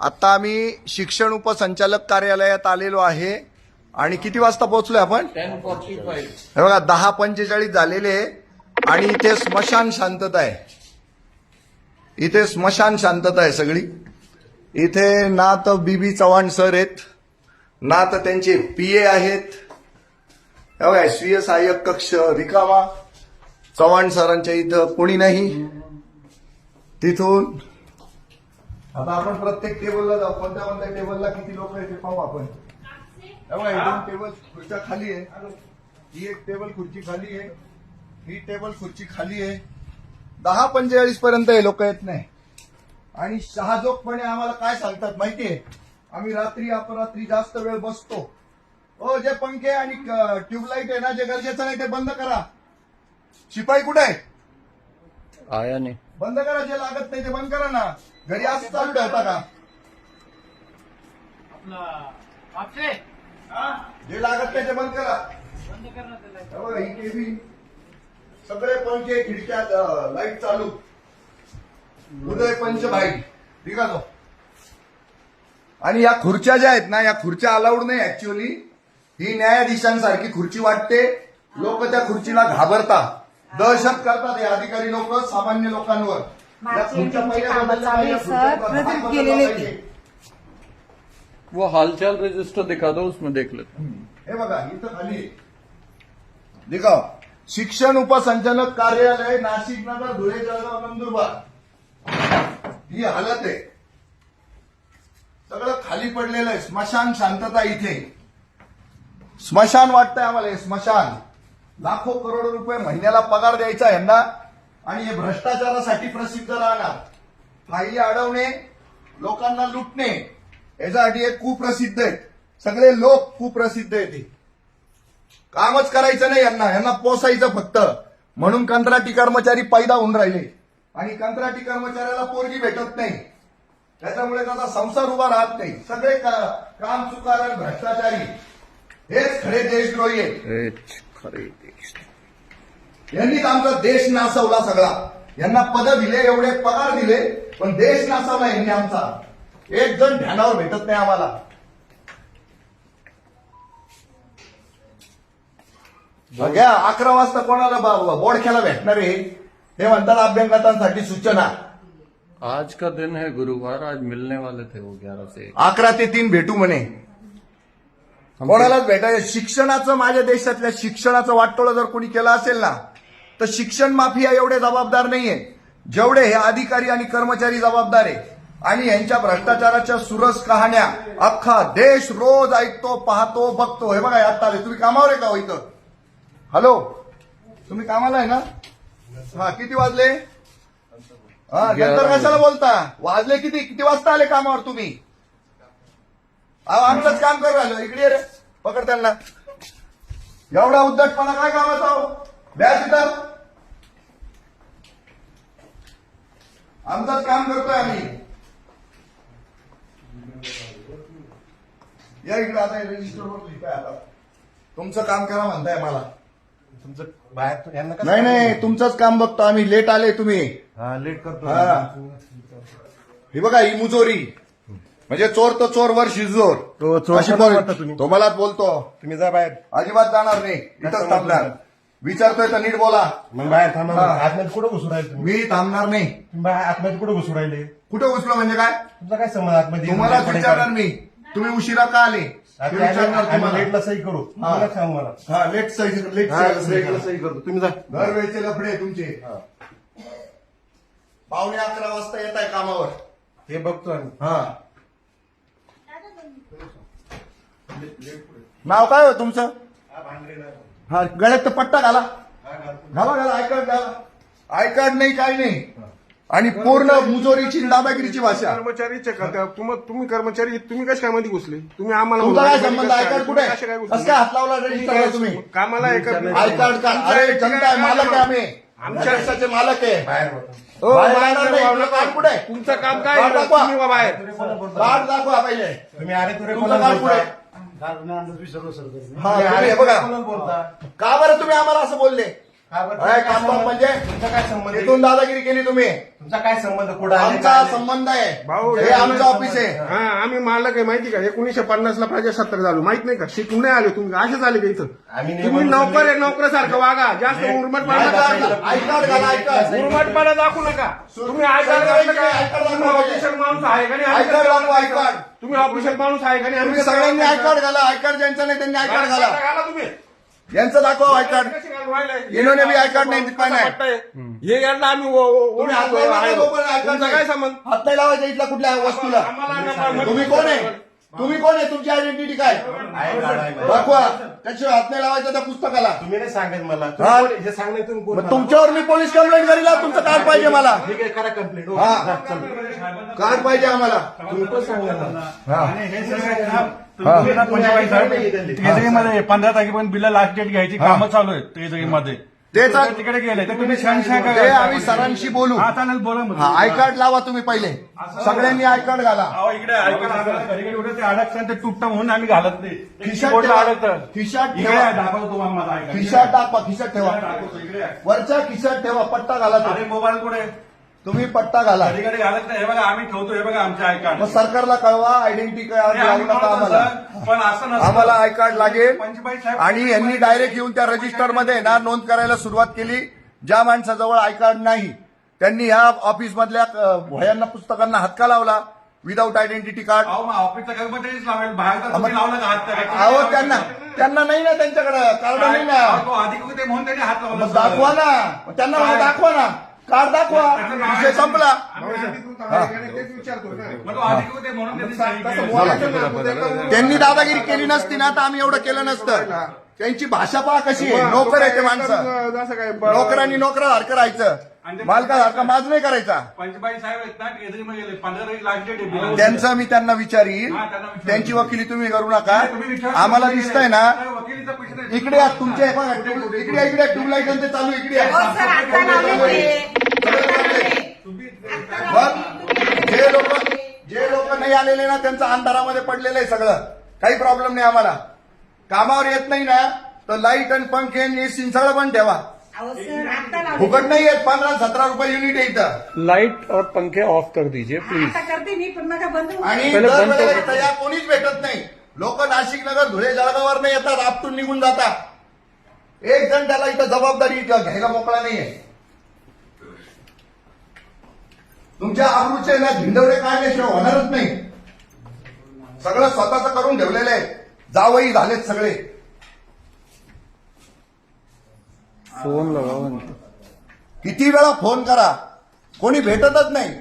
आता आम्ही शिक्षण उपसंचालक कार्यालयात आलेलो आहे. आणि किती वाजता पोहोचलोय आपण? हे बघा दहा पंचेचाळीस झालेले आणि इथे स्मशान शांतता आहे. इथे स्मशान शांतता आहे सगळी. इथे ना तर बीबी चव्हाण सर आहेत. ना तर त्यांचे पीए आहेत. हे बघा स्वीय सहाय्यक कक्ष रिकामा. चव्हाण सरांच्या इथं कोणी नाही. तिथून आता आपण प्रत्येक टेबलला जाऊ. कोणत्या कोणत्या टेबलला किती लोक आहे ते पाहू आपण. हे दोन टेबल खुर्च्या खाली आहे. ही एक टेबल खुर्ची खाली आहे. ही टेबल खुर्ची खाली आहे. दहा पंचेचाळीस पर्यंत हे लोक येत नाही. आणि शहाजोगपणे आम्हाला काय सांगतात माहितीये? आम्ही रात्री अपरात्री जास्त वेळ बसतो. हो जे पंखे आणि ट्यूबलाईट आहे ना जे गरजेचं नाही ते बंद करा. शिपाई कुठे आहे? आया नाही। बंद करा जे लागत नाही ते बंद करा ना. घरी असं चालू ठेवता का? जे लागत नाही ते बंद करा. हे बघा, ही केबिन सगळे पंखे खिडक्या लाइट चालू. उदय पंच भाई ठीक आहे तो आणि या खुर्च्या ज्या आहेत ना या खुर्च्या अलाउड नाही ऍक्च्युअली ही न्यायाधीशांसारखी खुर्ची वाटते. लोक त्या खुर्चीला घाबरतात. दहशत करतात हे अधिकारी लोक सामान्य लोकांवर. या मागचे कामं चालू आहे, सर. ते. वो हालचाल रजिस्टर दिखा दो उसमें देख लेते हैं। हे बघा इथं खाली आहे. शिक्षण उपसंचालक कार्यालय नाशिक नगर धुळे जळगाव नंदुरबार. ही हालत आहे. सगळं खाली पडलेलं आहे. स्मशान शांतता इथे. स्मशान वाटतंय आम्हाला हे स्मशान. लाखो करोड रुपये महिन्याला पगार द्यायचा यांना आणि हे भ्रष्टाचारासाठी प्रसिद्ध राहणार. फायली अडवणे लोकांना लुटणे याच्यासाठी हे कुप्रसिद्ध आहेत. सगळे लोक कुप्रसिद्ध आहेत कामच करायचं नाही यांना यांना पोसायचं फक्त. म्हणून कंत्राटी कर्मचारी पैदा होऊन राहिले. आणि कंत्राटी कर्मचाऱ्याला पोरगी भेटत नाही. त्याच्यामुळे त्याचा संसार उभा राहत नाही. सगळे का- काम चुकार भ्रष्टाचारी. हेच खरे देशद्रोही आहेत. खरे. यांनीच आमचा देश नासवला सगळा. यांना पद दिले एवढे पगार दिले पण देश नासवला यांनी आमचा. एक जण ध्यानावर भेटत नाही आम्हाला. घ्या अकरा वाजता कोणाला बा- बोडख्याला भेटणार आहे? हे म्हणतात अभ्यंगतांसाठी सूचना. आज का दिन है गुरुवार? आज मिलने वाले थे वो ग्यारह से। अकरा ते तीन भेटू म्हणे. कोणालाच भेटायचं शिक्षणाचं माझ्या देशातल्या शिक्षणाचं वाटोळं जर कोणी केलं असेल ना तर शिक्षण माफिया एवढे जबाबदार नाहीये. जेवढे हे अधिकारी आणि कर्मचारी जबाबदार आहे. आणि यांच्या भ्रष्टाचाराच्या सुरस कहाण्या अख्खा देश रोज ऐकतो पाहतो बघतो. हे बघा आता आले. तुम्ही कामावर आहे का हो इथं? हॅलो? तुम्ही कामाला आहे ना? हा किती वाजले? हा नंतर कशाला बोलता? वाजले किती? किती वाजता आले कामावर तुम्ही? आमचंच काम करू राहिलो. इकडे रे. पकड त्यांना. एवढा उद्धटपणा काय कामाचा हो द्या तिथं आमचंच काम करतोय आम्ही. या इकडे आता रजिस्टरवर लिहिताय आता. तुमचं काम करा म्हणताय मला. तुमचं बाहेर यांना नाही नाही तुमचंच काम बघतो आम्ही. लेट आले तुम्ही. हा लेट करतो. हा. हे बघा ही मुजोरी. म्हणजे चोर तर चोर वर शिजोर तो चोर अशी वाटतं तुम्ही? तुम्हालाच बोलतो. तुम्ही जा बाहेर. अजिबात जाणार नाही. इथंच समजलं? थांबणार. विचारतोय तर नीट बोला. मग बाहेर थांबा हा. आतमध्ये कुठं घुसू राहिले तुम्ही? मी थांबणार नाही. तुम्ही बाहेर आतमध्ये कुठं घुसू राहिले? कुठं घुसलो म्हणजे काय? तुमचा काय संबंध आतमध्ये? तुम्हालाच विचारणार मी. तुम्ही उशिरा का आले? ते विचारणार तुम्हाला. लेटला सही करू. तुम्हाला सांग मला. हा लेट सही लेट हा, सही करतो तुम्ही जा. दरवेळचे लफडे तुमचे. पावणे अकरा वाजता येत आहे कामावर. हे बघतो आम्ही. हा. नाव काय हो तुमचं? हा गळ्यात तर पट्टा घाला. घाला घाला आय कार्ड घाला. आय कार्ड नाही काही नाही. आणि पूर्ण मुजोरीची डाबागिरीची भाषा. कर्मचारीचे का त्या- तुम- तुम्ही कर्मचारी तुम्ही कशा काय मध्ये घुसले? तुम्ही आम्हाला तुमचा काय संबंध? आय काय- कार्ड कुठे? कशा काय घुसले? कसं काय हात लावला रजिस्टरला तुम्ही. कामाला आहे का आय कार्ड का? अरे जनता आहे मालक आहे आम्ही. आमच्या देशाचे मालक आहे. बाहेर बघा. हो, बाहेर बाहेर जाणार नाही. जाऊ तुझं कार्ड कुठे? आहे? तुमचं काम काय? कार्ड? दाखवा. तुम्ही बाहेर. कार्ड दाखवा पहिले. तुम्ही अरे तुरे तुमचं कार्ड कुठे? आहे? हा तुम्ही हे बघा. बोलता? का बरं तुम्ही आम्हाला असं बोलले? हा, बरं. काय काम बघ म्हणजे तुमचा काय संबंध इथून दादागिरी केली तुम्ही तुमचा काय संबंध कुठं आमचा काय? संबंध आहे भाऊ, हे हे आमचं ऑफिस आहे हा आम्ही मालक आहे माहिती का एकोणीशे पन्नास ला प्रजासत्ताक झालो माहीत नाही का शिकून नाही आले तुम्ही असेच आले का इथं आम्ही तुम्ही नोकर आहे नोकरासारखं वागा जास्त उर्मटपणा आय दाखवू नका. उर्मटपणा दाखवू नका तुम्ही का तुम्ही ऑफिशियल माणूस आहे का नाही दाखवा आय कार्ड तुम्ही ऑफिशियल माणूस आहे का नाही तुम्ही सगळ्यांनी कार्ड घाला कार्ड ज्यांचं नाही त्यांनी कार्ड घाला घाला तुम्ही यांचं दाखवा आय कार्ड? इन्होंने भी आय कार्ड नाही दिखा नाही. हे यांना आम्ही ओ- ओ- तुम्ही हात ओळखतो, लावू नका आहे. जोपर्यंत आय कार्ड तुमचा नाही. काय संबंध हात नाही लावायचा इथल्या कुठल्या वस्तूला आम्हाला तुम्ही कोण आहे तुम्ही कोण आहे तुमची आयडेंटिटी काय आहे आहे. दाखवा त्याशिवाय हात नाही लावायचा त्या पुस्तकाला तुम्ही नाही सांगत मला हा. तुम्ही कोण आहे? हे सांगणार तुम्ही कोण मग मला? तुमच्यावर मी पोलीस कंप्लेंट करील हा, तुमचं कार्ड पाहिजे मला ठीक आहे करा कंप्लेंट हा. कार्ड पाहिजे आम्हाला तुम्ही पण मला. आणि हे सगळं ना, पंधरा तारखेपर्यंत बिल लास्ट डेट घ्यायची कामं चालू आहेत ते तर- तिकडे गेले तर तुम्ही. ते आम्ही सरांशी बोलू हा चालेल बोला मग. आय कार्ड लावा तुम्ही पहिले सगळ्यांनी आय कार्ड घाला अहो, इकडे ऐकून ते अडकतं ते तुटतं म्हणून आम्ही घालत नाही खिशात keyboardला ठेवा. अडकतं. खिशात इकडे ठेवा. दाखवतो तुम्हाला माझा ऐका. खिशात ठेवा दाखवतो, इकडे आहे. वरच्या खिशात ठेवा पट्टा घाला अरे. मोबाईल कुठे तुम्ही पट्टा घाला. कधी घालत नाही. हे बघा आम्ही ठेवतो. हे बघा आमचे आय कार्ड. मग सरकारला कळवा आयडेंटिटी कार्ड आम्ही नका आम्हाला? पण असं नसतं. आम्हाला आय कार्ड लागेल. पंचेचाळीस साहेब- आणि यांनी डायरेक्ट येऊन त्या रजिस्टरमध्ये ना नोंद करायला सुरुवात केली. ज्या माणसाजवळ आय कार्ड नाही त्यांनी ह्या ऑफिस मधल्या अ, वह्यांना पुस्तकांना हातका लावला. विदाऊट आयडेंटिटी कार्ड अहो मग ऑफिसचा कर्मचारीच लावेल. बाहेर तर मग- तुम्ही लावलं का हात त्याला? अहो त्यांना त्यांना नाही ना त्यांच्याकडे. कार्ड नाही ना. अहो, तो अधिकृत आहे म्हणून त्यांनी हात लावला मग दाखवा ना. मग त्यांना दाखवा ना. कार्ड दाखवा. विषय संपला. त्यांनी दादागिरी केली नसती ना तर आम्ही एवढं केलं नसतं. त्यांची भाषा पहा कशी आहे. नोकर आहे ते माणसं. असं काय नोकरांनी नोकरासारखं राहायचं मालकासारखा माज नाही करायचा. त्यांचं मी त्यांना विचारीन. हा, त्यांना विचारा. त्यांची वकिली तुम्ही करू नका. आम्हाला दिसतंय ना. इकडे या तुमचे हे. बघा, ट्यूब- इकडे इकडे ट्यूबलाईट ते चालू इकडे या. हो सर आता लावले ते आता लावले. बघ जे लोक जे लोक नाही आलेले ना त्यांचं अंधारामध्ये पडलेलं आहे सगळं. काही प्रॉब्लेम नाही आम्हाला. कामावर येत नाही ना तर लाइट आणि पंखे आणि एसी सगळं पण ठेवा. फुकट नाही येत पंधरा सतरा रुपये युनिट आहे इथं. लाइट और पंखे ऑफ कर दीजिए प्लीज आता करते मी पण नका बंद होऊ. आणि कोणीच भेटत नाही. लोक नाशिक नगर धुळे जळगावर नाही येतात आपटून निघून जातात. एक जण त्याला इथं जबाबदारी घ्यायला मोकळा नाहीये. तुमच्या आबरूचे ना धिंडवरे काढल्याशिवाय होणारच नाही. सगळं स्वतःच करून ठेवलेलं आहे. जावई झालेत सगळे. फोन किती वेळा फोन करा. कोणी भेटतच नाही.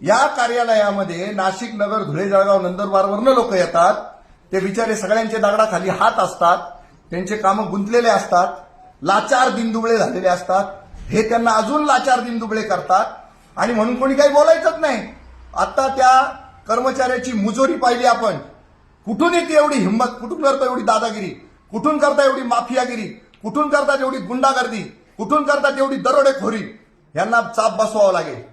या कार्यालयामध्ये नाशिक नगर धुळे जळगाव नंदुरबारवरनं लोक येतात. ते बिचारे सगळ्यांचे दगडाखाली हात असतात. त्यांचे कामं गुंतलेले असतात. लाचार दिनदुबळे झालेले असतात. हे त्यांना अजून लाचार दिनदुबळे करतात. आणि म्हणून कोणी काही बोलायचंच नाही. आता त्या कर्मचाऱ्याची मुजोरी पाहिली आपण. कुठून येते एवढी हिंमत? कुठून करता एवढी दादागिरी? कुठून करता एवढी माफियागिरी? कुठून करता एवढी गुंडागर्दी? कुठून करता एवढी दरोडेखोरी? यांना चाप बसवावं लागेल.